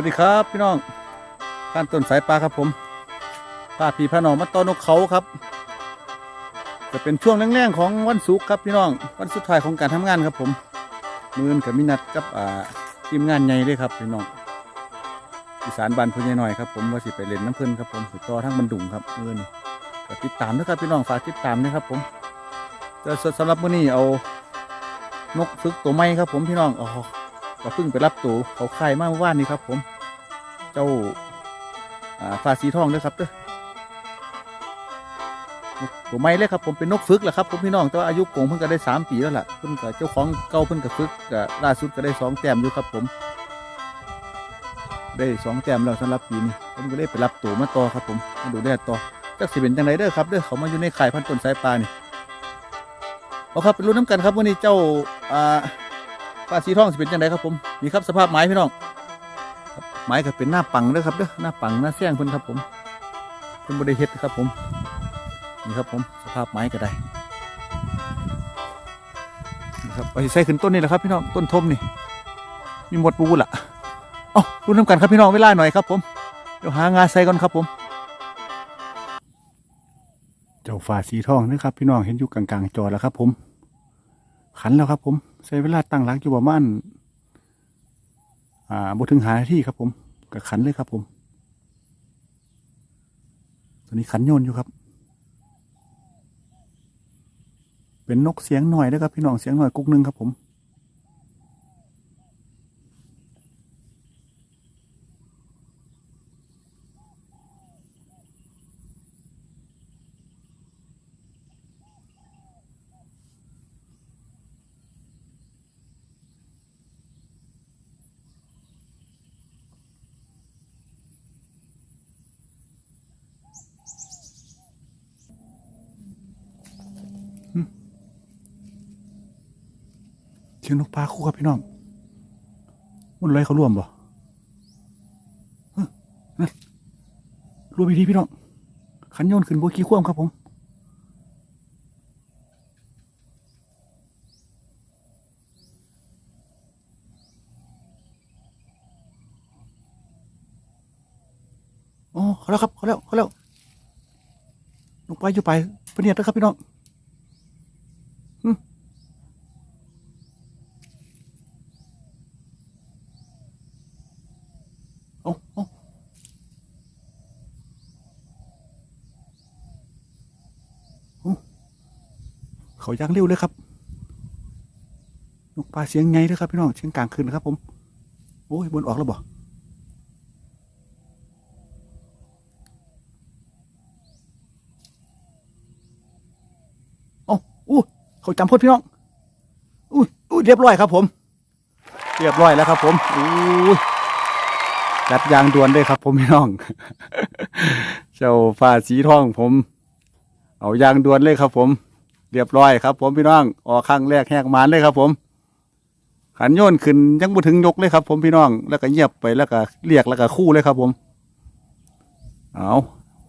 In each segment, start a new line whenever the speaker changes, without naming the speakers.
วัสดีครับพี่น้องท่านต้นสายปลาครับผมพาพี่พาน้องมาต้อนนกเขาครับ จะเป็นช่วงแรงๆของวันศุกร์ครับพี่น้องวันสุดท้ายของการทำงานครับผมมือนกับมินัดกับอ่าทีมงานใหญ่เลยครับพี่น้องอีสานบานพุ่ใหญ่หน่อยครับผมว่าสิไปเล่นน้ำเพิ่นครับผมติดต่อทั้งบันดุงครับมือนก็ติดตามนะครับพี่น้องฝากติดตามนะครับผมแต่สำหรับมื้อนี้เอานกฝึกตัวใหม่ครับผมพี่น้องอ๋อ ก็เพิ่งไปรับตัวเขาค่ายมาเมื่อวานนี้ครับ ผม เจ้าอ่าฟ้าสีทองเด้อครับเด้อตัวไม่เลยครับผมเป็นนกฝึกแหละครับผมพี่น้องแต่ว่าอายุโกงเพิ่งก็ได้สามปีแล้วล่ะเพิ่งกับเจ้าของเก่าเพิ่งกับฝึกกับล่าสุดก็ได้สองแต้มอยู่ครับผม ได้สองแต้มแล้วสำหรับปีนี้ผมก็ได้ไปรับตัวมาต่อครับ ผมมาดูแลต่อจักสิเป็นจังไรเด้อครับเด้อเขามาอยู่ในไข่พันต้นสายปลานี่เอาครับเป็นรุ่นน้ำกันครับวันนี้เจ้าอ่า ปลาสีทองสิเป็นจังไดครับผมนี่ครับสภาพไม้พี่น้องไม้ก็เป็นหน้าปังเด้อครับเด้อหน้าปังหน้าแซงเพิ่นครับผมเพิ่นบ่ได้เฮ็ดครับผมนี่ครับผมสภาพไม้ก็ได้นี่ครับเอาใส่ขึ้นต้นนี่แหละครับพี่น้องต้นทมนี่มีหมดปูละเอ้ารุ่นน้ำกันครับพี่น้องเวลาหน่อยครับผมเดี๋ยวหางาใส่ก่อนครับผม เจ้าฝาสีทองนะครับ พี่น้องเห็นอยู่กลางๆจอแล้วครับผม ขันแล้วครับผมใช้เวลาตั้งหลักอยู่ประมาณอ่าบถึงหายที่ครับ ผมกับขันเลยครับผมตอนนี้ขันโยนอยู่ครับ เป็นนกเสียงหน่อยนะครับพี่น้องเสียงหน่อยกุ๊กนึงครับผม สียงนกปลาคู่ครับพี่น้องมันลอยเขาร่วมบ่นั่นรวมอีกทีพี่น้องขันโยนขึ้นบวขี้คว่ำครับผมโอ้เขาแล้วครับเขาแล้วเขาแล้วลงไปอยู่ไปเปนเนี่ยนะครับพี่น้อง อาเอาเอาเขาย่างเร็วเลยครับนกปลาเสียงไงเลยครับพี่น้องเสียงกลางคืนนะครับ ผม โอ้ยบนออกแล้วบ่เอาอู้เขาจำพดพี่น้องอุ้ยอุ้ยเรียบร้อยครับ ผม เรียบร้อยแล้วครับ ผมอู้ย จัดยางด่วนเลยครับ ผมพี่น้อง เจ้าฟ้าสีทองผม เอายางด่วนเลยครับ ผม เรียบร้อยครับ ผมพี่น้องออกข้างแรกแหกมานเลยครับ ผมขันโยนขึ้นยังบ่ถึงยกเลยครับ ผมพี่น้องแล้วก็เงียบไปแล้วก็เรียกแล้วก็คู่เลยครับ ผม เอา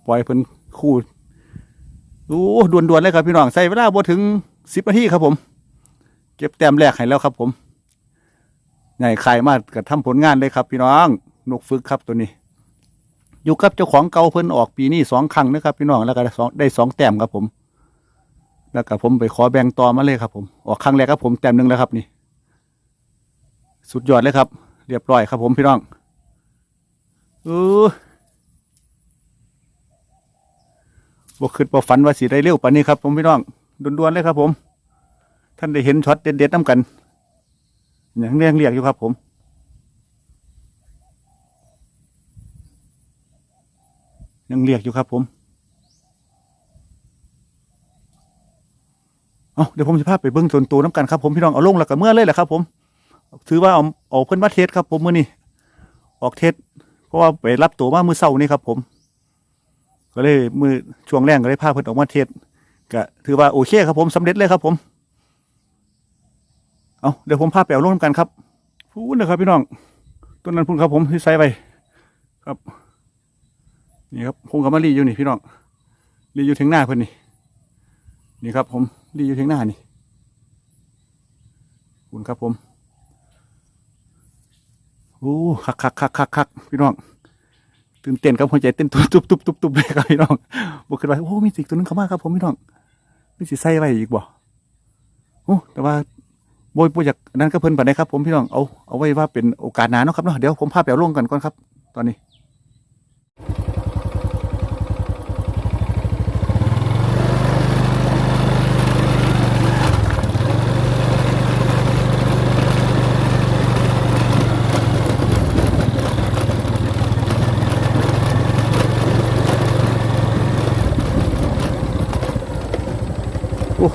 ปล่อยเพิ่นคู่โอ้ด่วนๆเลยครับพี่น้องใส่เวลาบ่ถึงสิบนาทีครับ ผม เก็บแต้มแรกให้แล้วครับ ผมใหญ่ไข่มากกับทำผลงานเลยครับ พี่น้อง นกฝึกครับตัวนี้ อยู่กับเจ้าของเก่าเพิ่นออกปีนี้สองครั้งนะครับพี่น้องแล้วก็ได้สองได้สองแต้มครับผม แล้วก็ผมไปขอแบ่งต่อมาเลยครับผมออกครั้งแรกครับผมแต้มหนึ่งแล้วครับนี่ สุดยอดเลยครับ เรียบร้อยครับผมพี่น้องเออบกขึ้นบกฝันว่าสีได้เร็วปานนี้ครับผมพี่น้องด่วนๆเลยครับผม ท่านได้เห็นช็อตเด็ดๆน้ำกันอย่างเรียงเรียกอยู่ครับผม ยังเรียกอยู่ครับผม เอาเดี๋ยวผมจะพาไปเบิ้งส่วนตัวน้ำกันครับผมพี่น้องเอาลงแล้วก็เมื่อเลยแหละครับ ผม ถือว่าเอาเอาเพิ่อนมาเทสครับ ผมมื่อนี้ออกเทสเพราะว่าไปรับตัวมามือเศร้านี่ครับ ผม ก็เลยมือช่วงแรกก็เลยพาเพิ่อนออกมาเทสก็ถือว่าโอเคครับผมสำเร็จเลยครับ ผม เอาเดี๋ยวผมพาไปเอาลงน้ำกันครับพูดนะครับพี่น้องต้นนั้นพุ่นครับผมที่ใส่ไปครับ นี่ครับผมกับมารีอยู่นี่พี่น้องรีอยู่ถึงหน้าเพิ่อนนี่นี่ครับ ผมรีอยู่ถึงหน้านี่คุณครับผมโอ้คักคักคักคักคักพี่น้องตื่นเต้นครับหัวใจเต้นตุบตุบตุบตุบตุบเลยครับพี่น้องบอกขึ้นว่าโอ้มีสิ่งตัวนึงเข้ามาครับผมพี่น้องนี่สิใส่ไว้อีกบ่โอ้แต่ว่าโบยโบยจากนั้นก็เพิ่นไปได้ครับผมพี่น้องเอาเอาไว้ว่าเป็นโอกาสหนาเนาะครับเนาะเดี๋ยวผมพาไปเอาลงกันก่อนครับ ตอนนี้ โอ้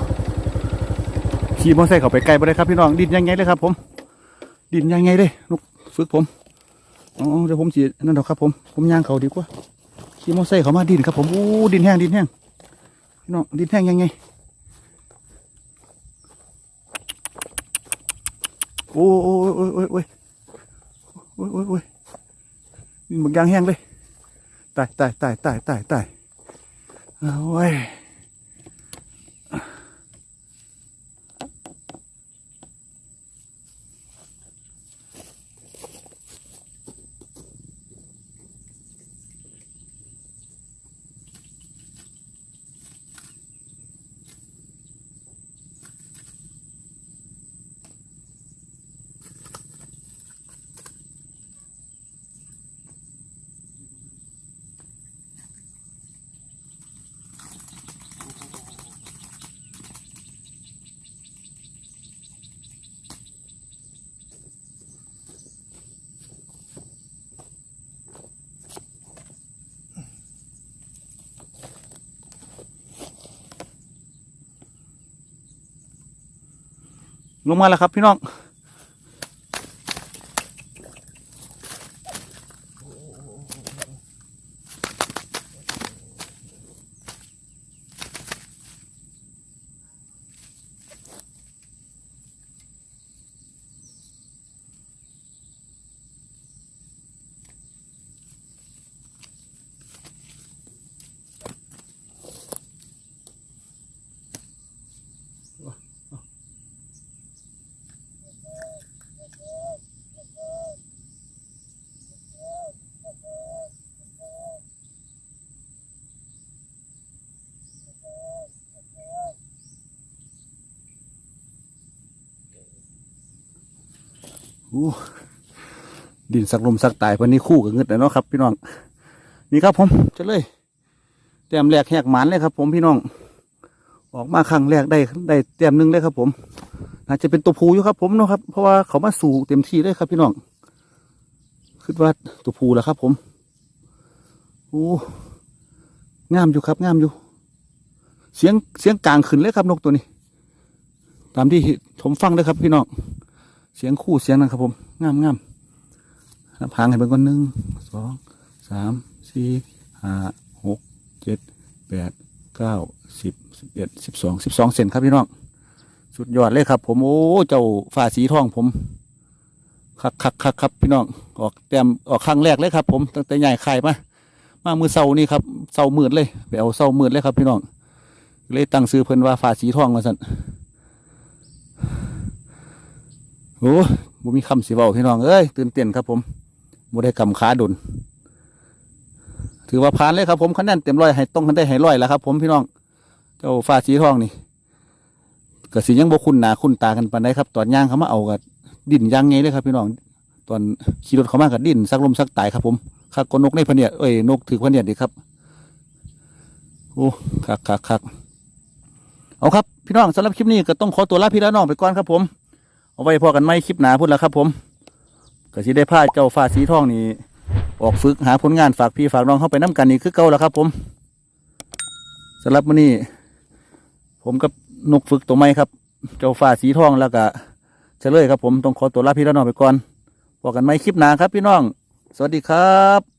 ขี่มอเตอร์ไซค์เข้าไปไกลไปเลยครับพี่น้องดินยังไงเลยครับ ผม ดินยังไงเลยลูกฝึกผมอ๋อเดี๋ยวผมจีนั่นดอกครับ ผมผมย่างเขาดีกว่าขี่มอเตอร์ไซค์เขามาดินครับผมโอ้ดินแห้งดินแห้งพี่น้องดินแห้งยังไงโอ้โอ้โอ้โอ้โอ้ยโอ้ยโอ้ยโอ้ยดินยางแห้งเลยตายตายตายตายตายตายเอาไว้ย ลงมาแล้วครับพี่น้อง ดินสักลมสักตายเพิ่นนี่คู่กับเงินแล้วเนาะครับพี่น้อง นี่ครับผมจะเลยแต้มแรกแหกหมานเลยครับ ผมพี่น้อง ออกมาครั้งแรกได้ได้แต้มหนึ่งเลยครับ ผมน่าจะเป็นตัวผูอยู่ครับ ผมเนาะครับ เพราะว่าเขามาสู่เต็มที่เลยครับ พี่น้องคิดว่าตัวผูแหละครับ ผมโอ้งามอยู่ครับงามอยู่ เสียงเสียงกลางขึ้นเลยครับนกตัวนี้ ตามที่ผมฟังเลยครับพี่น้อง เสียงคู่เสียงนะครับผมงามงามนับพางให้เป็นคนหนึ่งสองสามสี่ห้าหกเจ็ดแปดเก้าสิบสิบเอ็ดสิบสองสิบสองเซนครับพี่น้องสุดยอดเลยครับ ผมโอ้เจ้าฝ่าสีทองผมคักคักคักครับพี่น้องออกแต้มออกครั้งแรกเลยครับ ผมตั้งแต่ใหญ่ไข่มามามือเสานี่ครับเสาหมืดเลยไปเอาเสาหมืดเลยครับพี่น้องเลยตั้งซื้อเพิ่นว่าฝ่าสีทองมาสั่น โอ้บ่มีคำสิเว้าพี่น้องเอ้ยตื่นเต้นครับผมบ่ได้กำขาดุนถือว่าผ่านเลยครับผมคะแนนเต็มร้อยให้ต้องคันได้ให้ร้อยแล้วครับ ผมพี่น้อง เจ้าฟ้าสีทองนี่ก็สิยังบ่คุ้นหนาคุ้นตากันปานใดครับ ตอนย่างเขามาเอากับดินย่างไงเลยครับ พี่น้อง ตอนขี่รถเขามากับดินสักลมสักตายครับ ผมคักก็นกในพเนียดเอ้ยนกถือพเนียดดีครับโอ้คักคักคักเอาครับ พี่น้องสำหรับคลิปนี้ก็ต้องขอตัวลาพี่และน้องไปก่อนครับผม เอาไว้พอกันไม่คลิปหนาพุ่นแล้วครับ ผมก็สิได้พาเจ้าฟ้าสีทองนี่ออกฝึกหาผลงานฝากพี่ฝากน้องเข้าไปน้กันนี่คือเก่าแล้วครับ ผมสำหรับมื้อนี้ ผมกับนกฝึกตัวใหม่ครับ เจ้าฟ้าสีทองแล้วก็เฉลยครับ ผมต้องขอตัวลาพี่และน้องไปก่อนพอกันไม่คลิปหนาครับ พี่น้อง สวัสดีครับ